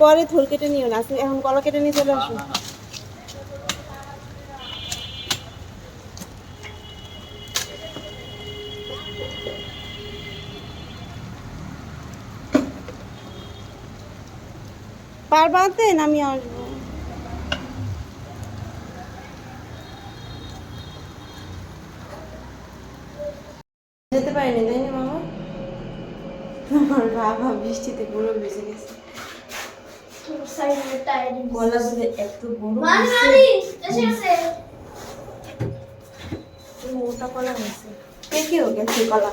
পরে থুল কেটে নিও না এখন কলা কেটে নিয়ে চলে আসো। পারবা আনতে আমি আসব। যেতে পারিনি, তাই না, মামা? আমার বাবা বৃষ্টিতে পুরো ভিজে গেছে। গলা যে বড় মোটা কলা হয়েছে কি গেছে কলা